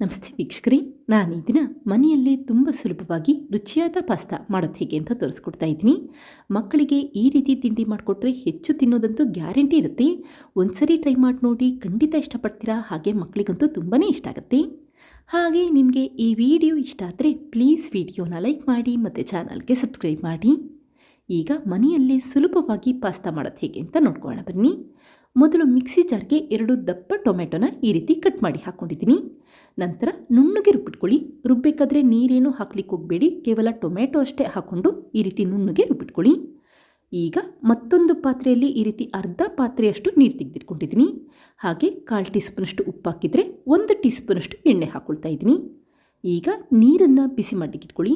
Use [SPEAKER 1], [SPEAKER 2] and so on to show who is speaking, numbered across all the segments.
[SPEAKER 1] ನಮಸ್ತೆ ವೀಕ್ಷಕರಿ ನಾನು ಈ ದಿನ ಮನೆಯಲ್ಲಿ ತುಂಬ ಸುಲಭವಾಗಿ ರುಚಿಯಾದ ಪಾಸ್ತಾ ಮಾಡೋದು ಹೇಗೆ ಅಂತ ತೋರಿಸ್ಕೊಡ್ತಾ ಇದ್ದೀನಿ. ಮಕ್ಕಳಿಗೆ ಈ ರೀತಿ ತಿಂಡಿ ಮಾಡಿಕೊಟ್ರೆ ಹೆಚ್ಚು ತಿನ್ನೋದಂತೂ ಗ್ಯಾರಂಟಿ ಇರುತ್ತೆ. ಒಂದ್ಸರಿ ಟ್ರೈ ಮಾಡಿ ನೋಡಿ ಖಂಡಿತ ಇಷ್ಟಪಡ್ತೀರಾ? ಹಾಗೆ ಮಕ್ಕಳಿಗಂತೂ ತುಂಬಾ ಇಷ್ಟ ಆಗುತ್ತೆ. ಹಾಗೆ ನಿಮಗೆ ಈ ವಿಡಿಯೋ ಇಷ್ಟ ಆದರೆ ಪ್ಲೀಸ್ ವಿಡಿಯೋನ ಲೈಕ್ ಮಾಡಿ ಮತ್ತು ಚಾನಲ್ಗೆ ಸಬ್ಸ್ಕ್ರೈಬ್ ಮಾಡಿ. ಈಗ ಮನೆಯಲ್ಲೇ ಸುಲಭವಾಗಿ ಪಾಸ್ತಾ ಮಾಡೋದು ಹೇಗೆ ಅಂತ ನೋಡ್ಕೊಳ್ಳೋಣ ಬನ್ನಿ. ಮೊದಲು ಮಿಕ್ಸಿ ಜಾರ್ಗೆ ಎರಡು ದಪ್ಪ ಟೊಮೆಟೊನ ಈ ರೀತಿ ಕಟ್ ಮಾಡಿ ಹಾಕ್ಕೊಂಡಿದ್ದೀನಿ ನಂತರ ನುಣ್ಣಗೆ ರುಬ್ಬಿಟ್ಕೊಳ್ಳಿ. ರುಬ್ಬೇಕಾದ್ರೆ ನೀರೇನು ಹಾಕ್ಲಿಕ್ಕೆ ಹೋಗಬೇಡಿ. ಕೇವಲ ಟೊಮೆಟೊ ಅಷ್ಟೇ ಹಾಕ್ಕೊಂಡು ಈ ರೀತಿ ನುಣ್ಣಗೆ ರುಬ್ಬಿಟ್ಕೊಳ್ಳಿ. ಈಗ ಮತ್ತೊಂದು ಪಾತ್ರೆಯಲ್ಲಿ ಈ ರೀತಿ ಅರ್ಧ ಪಾತ್ರೆಯಷ್ಟು ನೀರು ತೆಗೆದಿಟ್ಕೊಂಡಿದ್ದೀನಿ. ಹಾಗೆ ಕಾಲು ಟೀ ಸ್ಪೂನಷ್ಟು ಉಪ್ಪು ಹಾಕಿದರೆ ಒಂದು ಟೀ ಸ್ಪೂನಷ್ಟು ಎಣ್ಣೆ ಹಾಕ್ಕೊಳ್ತಾ ಇದ್ದೀನಿ. ಈಗ ನೀರನ್ನು ಬಿಸಿ ಮಾಡಲಿಕ್ಕೆ ಇಟ್ಕೊಳ್ಳಿ.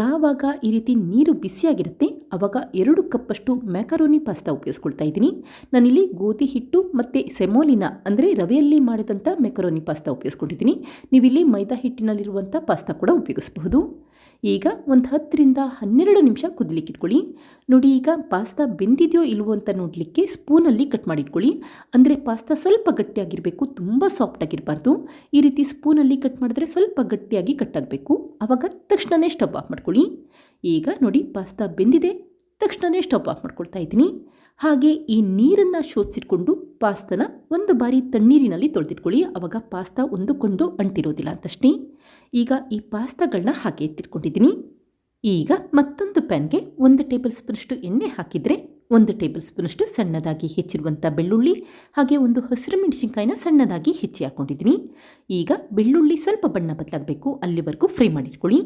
[SPEAKER 1] ಯಾವಾಗ ಈ ರೀತಿ ನೀರು ಬಿಸಿಯಾಗಿರುತ್ತೆ ಆವಾಗ ಎರಡು ಕಪ್ಪಷ್ಟು ಮ್ಯಾಕರೋನಿ ಪಾಸ್ತಾ ಉಪಯೋಗಿಸ್ಕೊಳ್ತಾ ಇದ್ದೀನಿ. ನಾನಿಲ್ಲಿ ಗೋಧಿ ಹಿಟ್ಟು ಮತ್ತು ಸೆಮೋಲಿನ, ಅಂದರೆ ರವೆಯಲ್ಲಿ ಮಾಡಿದಂಥ ಮೆಕರೋನಿ ಪಾಸ್ತಾ ಉಪಯೋಗಿಸ್ಕೊಂಡಿದ್ದೀನಿ. ನೀವಿಲ್ಲಿ ಮೈದಾ ಹಿಟ್ಟಿನಲ್ಲಿರುವಂಥ ಪಾಸ್ತಾ ಕೂಡ ಉಪಯೋಗಿಸಬಹುದು. ಈಗ ಒಂದು ಹತ್ತರಿಂದ ಹನ್ನೆರಡು ನಿಮಿಷ ಕುದಲಿಕ್ಕೆ ಇಟ್ಕೊಳ್ಳಿ. ನೋಡಿ, ಈಗ ಪಾಸ್ತಾ ಬೆಂದಿದೆಯೋ ಇಲ್ವೋ ಅಂತ ನೋಡಲಿಕ್ಕೆ ಸ್ಪೂನಲ್ಲಿ ಕಟ್ ಮಾಡಿಟ್ಕೊಳ್ಳಿ. ಅಂದರೆ ಪಾಸ್ತಾ ಸ್ವಲ್ಪ ಗಟ್ಟಿಯಾಗಿರಬೇಕು, ತುಂಬ ಸಾಫ್ಟಾಗಿರಬಾರ್ದು ಈ ರೀತಿ ಸ್ಪೂನಲ್ಲಿ ಕಟ್ ಮಾಡಿದ್ರೆ ಸ್ವಲ್ಪ ಗಟ್ಟಿಯಾಗಿ ಕಟ್ಟಾಗಬೇಕು ಆವಾಗ ತಕ್ಷಣವೇ ಸ್ಟವ್ ಆಫ್ ಮಾಡ್ಕೊಳ್ಳಿ. ಈಗ ನೋಡಿ, ಪಾಸ್ತಾ ಬೆಂದಿದೆ. ತಕ್ಷಣವೇ ಸ್ಟಾಪ್ ಆಫ್ ಮಾಡ್ಕೊಳ್ತಾ ಇದ್ದೀನಿ. ಹಾಗೆ ಈ ನೀರನ್ನು ಶೋಧಿಸಿಟ್ಕೊಂಡು ಪಾಸ್ತನ ಒಂದು ಬಾರಿ ತಣ್ಣೀರಿನಲ್ಲಿ ತೊಳೆದಿಟ್ಕೊಳ್ಳಿ. ಆವಾಗ ಪಾಸ್ತಾ ಒಂದಕ್ಕೊಂದು ಅಂಟಿರೋದಿಲ್ಲ ಅಂತಷ್ಟೇ. ಈಗ ಈ ಪಾಸ್ತಾಗಳನ್ನ ಹಾಗೆ ಎತ್ತಿಟ್ಕೊಂಡಿದ್ದೀನಿ. ಈಗ ಮತ್ತೊಂದು ಪ್ಯಾನ್ಗೆ ಒಂದು ಟೇಬಲ್ ಸ್ಪೂನಷ್ಟು ಎಣ್ಣೆ ಹಾಕಿದರೆ ಒಂದು ಟೇಬಲ್ ಸ್ಪೂನಷ್ಟು ಸಣ್ಣದಾಗಿ ಹೆಚ್ಚಿರುವಂಥ ಬೆಳ್ಳುಳ್ಳಿ, ಹಾಗೆ ಒಂದು ಹಸಿರು ಮೆಣಸಿನಕಾಯಿನ ಸಣ್ಣದಾಗಿ ಹೆಚ್ಚಿ ಹಾಕ್ಕೊಂಡಿದ್ದೀನಿ ಈಗ ಬೆಳ್ಳುಳ್ಳಿ ಸ್ವಲ್ಪ ಬಣ್ಣ ಬದಲಾಗಬೇಕು. ಅಲ್ಲಿವರೆಗೂ ಫ್ರೈ ಮಾಡಿಟ್ಕೊಳ್ಳಿ.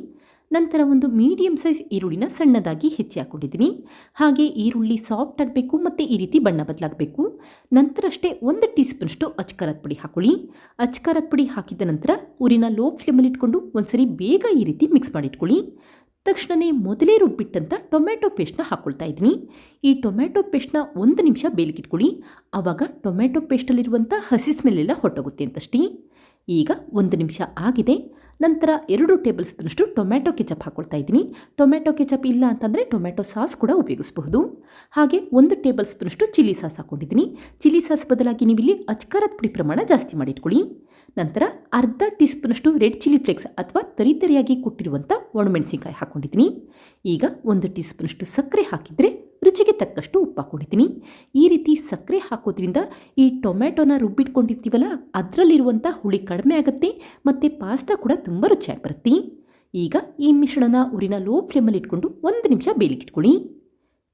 [SPEAKER 1] ನಂತರ ಒಂದು ಮೀಡಿಯಂ ಸೈಜ್ ಈರುಳ್ಳಿನ ಸಣ್ಣದಾಗಿ ಹೆಚ್ಚಿ ಹಾಕೊಂಡಿದ್ದೀನಿ ಹಾಗೆ ಈರುಳ್ಳಿ ಸಾಫ್ಟ್ ಆಗಬೇಕು ಮತ್ತು ಈ ರೀತಿ ಬಣ್ಣ ಬದಲಾಗಬೇಕು. ನಂತರ ಅಷ್ಟೇ ಒಂದು ಟೀ ಸ್ಪೂನಷ್ಟು ಅಚ್ಕಾರದ ಪುಡಿ ಹಾಕೊಳ್ಳಿ. ಅಚ್ಕಾರದ ಪುಡಿ ಹಾಕಿದ ನಂತರ ಊರಿನ ಲೋ ಫ್ಲೇಮಲ್ಲಿ ಇಟ್ಕೊಂಡು ಒಂದ್ಸರಿ ಬೇಗ ಈ ರೀತಿ ಮಿಕ್ಸ್ ಮಾಡಿಟ್ಕೊಳ್ಳಿ. ತಕ್ಷಣವೇ ಮೊದಲೇ ರುಬ್ಬಿಟ್ಟಂಥ ಟೊಮೆಟೊ ಪೇಸ್ಟ್ನ ಹಾಕ್ಕೊಳ್ತಾ ಇದ್ದೀನಿ. ಈ ಟೊಮೆಟೊ ಪೇಸ್ಟ್ನ ಒಂದು ನಿಮಿಷ ಬೇಲಿಗಿಟ್ಕೊಳ್ಳಿ. ಆವಾಗ ಟೊಮೆಟೊ ಪೇಸ್ಟಲ್ಲಿರುವಂಥ ಹಸಿ ಸ್ಮೆಲ್ಲೆಲ್ಲ ಹೊಟ್ಟೋಗುತ್ತೆ ಅಂತಷ್ಟೇ. ಈಗ ಒಂದು ನಿಮಿಷ ಆಗಿದೆ. ನಂತರ ಎರಡು ಟೇಬಲ್ ಸ್ಪೂನಷ್ಟು ಟೊಮ್ಯಾಟೊ ಕೆಚಪ್ ಹಾಕ್ಕೊಳ್ತಾ ಇದ್ದೀನಿ. ಟೊಮ್ಯಾಟೊ ಕೆಚಪ್ ಇಲ್ಲ ಅಂತಂದರೆ ಟೊಮ್ಯಾಟೊ ಸಾಸ್ ಕೂಡ ಉಪಯೋಗಿಸಬಹುದು. ಹಾಗೆ ಒಂದು ಟೇಬಲ್ ಸ್ಪೂನಷ್ಟು ಚಿಲ್ಲಿ ಸಾಸ್ ಹಾಕ್ಕೊಂಡಿದ್ದೀನಿ ಚಿಲ್ಲಿ ಸಾಸ್ ಬದಲಾಗಿ ನೀವಿಲ್ಲಿ ಅಚ್ಕಾರದ ಪುಡಿ ಪ್ರಮಾಣ ಜಾಸ್ತಿ ಮಾಡಿಟ್ಕೊಳ್ಳಿ. ನಂತರ ಅರ್ಧ ಟೀ ಸ್ಪೂನಷ್ಟು ರೆಡ್ ಚಿಲ್ಲಿ ಫ್ಲೇಕ್ಸ್ ಅಥವಾ ತರಿತರಿಯಾಗಿ ಕೊಟ್ಟಿರುವಂಥ ಒಣಮೆಣಸಿನ್ಕಾಯಿ ಹಾಕ್ಕೊಂಡಿದ್ದೀನಿ ಈಗ ಒಂದು ಟೀ ಸ್ಪೂನಷ್ಟು ಸಕ್ಕರೆ ಹಾಕಿದರೆ ರುಚಿಗೆ ತಕ್ಕಷ್ಟು ಉಪ್ಪು ಹಾಕ್ಕೊಂಡಿದ್ದೀನಿ ಈ ರೀತಿ ಸಕ್ಕರೆ ಹಾಕೋದ್ರಿಂದ ಈ ಟೊಮ್ಯಾಟೊನ ರುಬ್ಬಿಟ್ಕೊಂಡಿರ್ತೀವಲ್ಲ, ಅದರಲ್ಲಿರುವಂಥ ಹುಳಿ ಕಡಿಮೆ ಆಗುತ್ತೆ ಮತ್ತು ಪಾಸ್ತಾ ಕೂಡ ತುಂಬ ರುಚಿಯಾಗಿ ಬರುತ್ತೆ. ಈಗ ಈ ಮಿಶ್ರಣನ ಊರಿನ ಲೋ ಫ್ಲೇಮಲ್ಲಿ ಇಟ್ಕೊಂಡು ಒಂದು ನಿಮಿಷ ಬೇಲಿಗಿಟ್ಕೊಳ್ಳಿ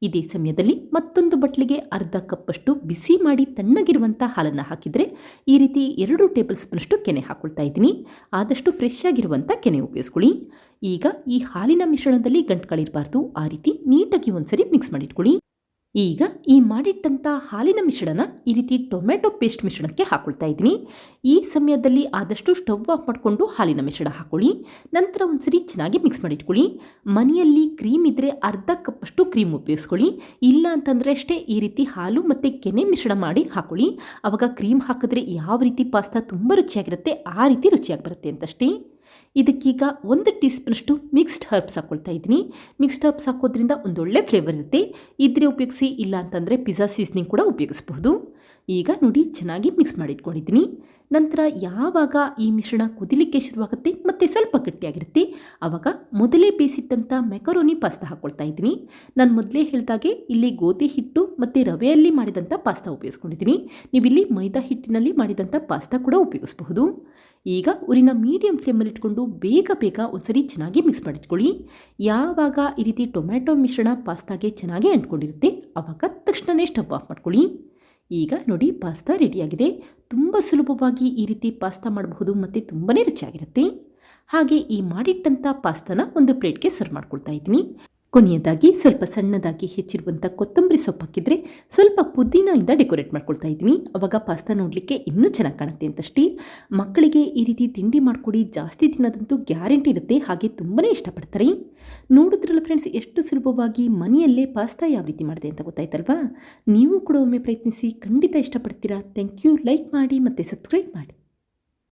[SPEAKER 1] ಇದೇ ಸಮಯದಲ್ಲಿ ಮತ್ತೊಂದು ಬಟ್ಲಿಗೆ ಅರ್ಧ ಕಪ್ಪಷ್ಟು ಬಿಸಿ ಮಾಡಿ ತಣ್ಣಗಿರುವಂಥ ಹಾಲನ್ನು ಹಾಕಿದರೆ ಈ ರೀತಿ ಎರಡು ಟೇಬಲ್ ಸ್ಪೂನಷ್ಟು ಕೆನೆ ಹಾಕೊಳ್ತಾ ಇದ್ದೀನಿ. ಆದಷ್ಟು ಫ್ರೆಶ್ ಆಗಿರುವಂಥ ಕೆನೆ ಉಪಯೋಗಿಸ್ಕೊಳ್ಳಿ. ಈಗ ಈ ಹಾಲಿನ ಮಿಶ್ರಣದಲ್ಲಿ ಗಂಟುಗಳಿರಬಾರ್ದು ಆ ರೀತಿ ನೀಟಾಗಿ ಒಂದ್ಸರಿ ಮಿಕ್ಸ್ ಮಾಡಿಟ್ಕೊಳ್ಳಿ. ಈಗ ಈ ಮಾಡಿಟ್ಟಂಥ ಹಾಲಿನ ಮಿಶ್ರಣ ಈ ರೀತಿ ಟೊಮೆಟೊ ಪೇಸ್ಟ್ ಮಿಶ್ರಣಕ್ಕೆ ಹಾಕೊಳ್ತಾ ಇದ್ದೀನಿ. ಈ ಸಮಯದಲ್ಲಿ ಆದಷ್ಟು ಸ್ಟವ್ ಆಫ್ ಮಾಡಿಕೊಂಡು ಹಾಲಿನ ಮಿಶ್ರಣ ಹಾಕೊಳ್ಳಿ. ನಂತರ ಒಂದ್ಸರಿ ಚೆನ್ನಾಗಿ ಮಿಕ್ಸ್ ಮಾಡಿಟ್ಕೊಳ್ಳಿ. ಮನೆಯಲ್ಲಿ ಕ್ರೀಮ್ ಇದ್ದರೆ ಅರ್ಧ ಕಪ್ಪಷ್ಟು ಕ್ರೀಮ್ ಉಪಯೋಗಿಸ್ಕೊಳ್ಳಿ. ಇಲ್ಲ ಅಂತಂದರೆ ಅಷ್ಟೇ ಈ ರೀತಿ ಹಾಲು ಮತ್ತು ಕೆನೆ ಮಿಶ್ರಣ ಮಾಡಿ ಹಾಕೊಳ್ಳಿ. ಆವಾಗ ಕ್ರೀಮ್ ಹಾಕಿದ್ರೆ ಯಾವ ರೀತಿ ಪಾಸ್ತಾ ತುಂಬ ರುಚಿಯಾಗಿರುತ್ತೆ ಆ ರೀತಿ ರುಚಿಯಾಗಿ ಬರುತ್ತೆ ಅಂತಷ್ಟೇ. ಇದಕ್ಕೀಗ ಒಂದು ಟೀ ಸ್ಪೂನಷ್ಟು ಮಿಕ್ಸ್ಡ್ ಹರ್ಬ್ಸ್ ಹಾಕ್ಕೊಳ್ತಾ ಇದ್ದೀನಿ. ಮಿಕ್ಸ್ಡ್ ಹರ್ಬ್ಸ್ ಹಾಕೋದ್ರಿಂದ ಒಂದೊಳ್ಳೆ ಫ್ಲೇವರ್ ಇರುತ್ತೆ. ಇದ್ರೆ ಉಪಯೋಗಿಸಿ, ಇಲ್ಲ ಅಂತಂದರೆ ಪಿಜ್ಜಾ ಸೀಸ್ನಿಂಗ್ ಕೂಡ ಉಪಯೋಗಿಸ್ಬಹುದು. ಈಗ ನೋಡಿ ಚೆನ್ನಾಗಿ ಮಿಕ್ಸ್ ಮಾಡಿಟ್ಕೊಂಡಿದ್ದೀನಿ. ನಂತರ ಯಾವಾಗ ಈ ಮಿಶ್ರಣ ಕುದಿಲಿಕ್ಕೆ ಶುರುವಾಗುತ್ತೆ ಮತ್ತು ಸ್ವಲ್ಪ ಗಟ್ಟಿಯಾಗಿರುತ್ತೆ ಆವಾಗ ಮೊದಲೇ ಬೇಯಿಸಿಟ್ಟಂಥ ಮೆಕರೋನಿ ಪಾಸ್ತಾ ಹಾಕ್ಕೊಳ್ತಾ ಇದ್ದೀನಿ. ನಾನು ಮೊದಲೇ ಹೇಳಿದಾಗೆ ಇಲ್ಲಿ ಗೋಧಿ ಹಿಟ್ಟು ಮತ್ತು ರವೆಯಲ್ಲಿ ಮಾಡಿದಂಥ ಪಾಸ್ತಾ ಉಪಯೋಗಿಸ್ಕೊಂಡಿದ್ದೀನಿ. ನೀವಿಲ್ಲಿ ಮೈದಾ ಹಿಟ್ಟಿನಲ್ಲಿ ಮಾಡಿದಂಥ ಪಾಸ್ತಾ ಕೂಡ ಉಪಯೋಗಿಸಬಹುದು. ಈಗ ಊರಿನ ಮೀಡಿಯಂ ಫ್ಲೇಮಲ್ಲಿ ಇಟ್ಕೊಂಡು ಬೇಗ ಬೇಗ ಒಂದ್ಸರಿ ಚೆನ್ನಾಗಿ ಮಿಕ್ಸ್ ಮಾಡಿಟ್ಕೊಳ್ಳಿ. ಯಾವಾಗ ಈ ರೀತಿ ಟೊಮ್ಯಾಟೊ ಮಿಶ್ರಣ ಪಾಸ್ತಾಗೆ ಚೆನ್ನಾಗಿ ಅಂಟ್ಕೊಂಡಿರುತ್ತೆ ಆವಾಗ ತಕ್ಷಣವೇ ಸ್ಟವ್ ಆಫ್ ಮಾಡ್ಕೊಳ್ಳಿ. ಈಗ ನೋಡಿ ಪಾಸ್ತಾ ರೆಡಿಯಾಗಿದೆ ತುಂಬ ಸುಲಭವಾಗಿ ಈ ರೀತಿ ಪಾಸ್ತಾ ಮಾಡಬಹುದು. ಮತ್ತು ತುಂಬಾ ರುಚಿಯಾಗಿರುತ್ತೆ. ಹಾಗೆ ಈ ಮಾಡಿಟ್ಟಂಥ ಪಾಸ್ತಾನ ಒಂದು ಪ್ಲೇಟ್ಗೆ ಸರ್ವ್ ಮಾಡ್ಕೊಳ್ತಾ ಇದ್ದೀನಿ. ಕೊನೆಯದಾಗಿ ಸ್ವಲ್ಪ ಸಣ್ಣದಾಗಿ ಹೆಚ್ಚಿರುವಂಥ ಕೊತ್ತಂಬರಿ ಸೊಪ್ಪು ಹಾಕಿದರೆ ಸ್ವಲ್ಪ ಪುದೀನಾಯಿಂದ ಡೆಕೋರೇಟ್ ಮಾಡ್ಕೊಳ್ತಾ ಇದ್ದೀನಿ ಅವಾಗ ಪಾಸ್ತಾ ನೋಡಲಿಕ್ಕೆ ಇನ್ನೂ ಚೆನ್ನಾಗಿ ಕಾಣುತ್ತೆ ಅಂತಷ್ಟೇ. ಮಕ್ಕಳಿಗೆ ಈ ರೀತಿ ತಿಂಡಿ ಮಾಡಿಕೊಡಿ, ಜಾಸ್ತಿ ತಿನ್ನೋದಂತೂ ಗ್ಯಾರಂಟಿ ಇರುತ್ತೆ, ಹಾಗೆ ತುಂಬಾ ಇಷ್ಟಪಡ್ತಾರೆ. ನೋಡಿದ್ರಲ್ಲ ಫ್ರೆಂಡ್ಸ್, ಎಷ್ಟು ಸುಲಭವಾಗಿ ಮನೆಯಲ್ಲೇ ಪಾಸ್ತಾ ಯಾವ ರೀತಿ ಮಾಡಿದೆ ಅಂತ ಗೊತ್ತಾಯ್ತಲ್ವಾ? ನೀವು ಕೂಡ ಒಮ್ಮೆ ಪ್ರಯತ್ನಿಸಿ, ಖಂಡಿತ ಇಷ್ಟಪಡ್ತೀರಾ? Thank you. ಲೈಕ್ ಮಾಡಿ ಮತ್ತು ಸಬ್ಸ್ಕ್ರೈಬ್ ಮಾಡಿ.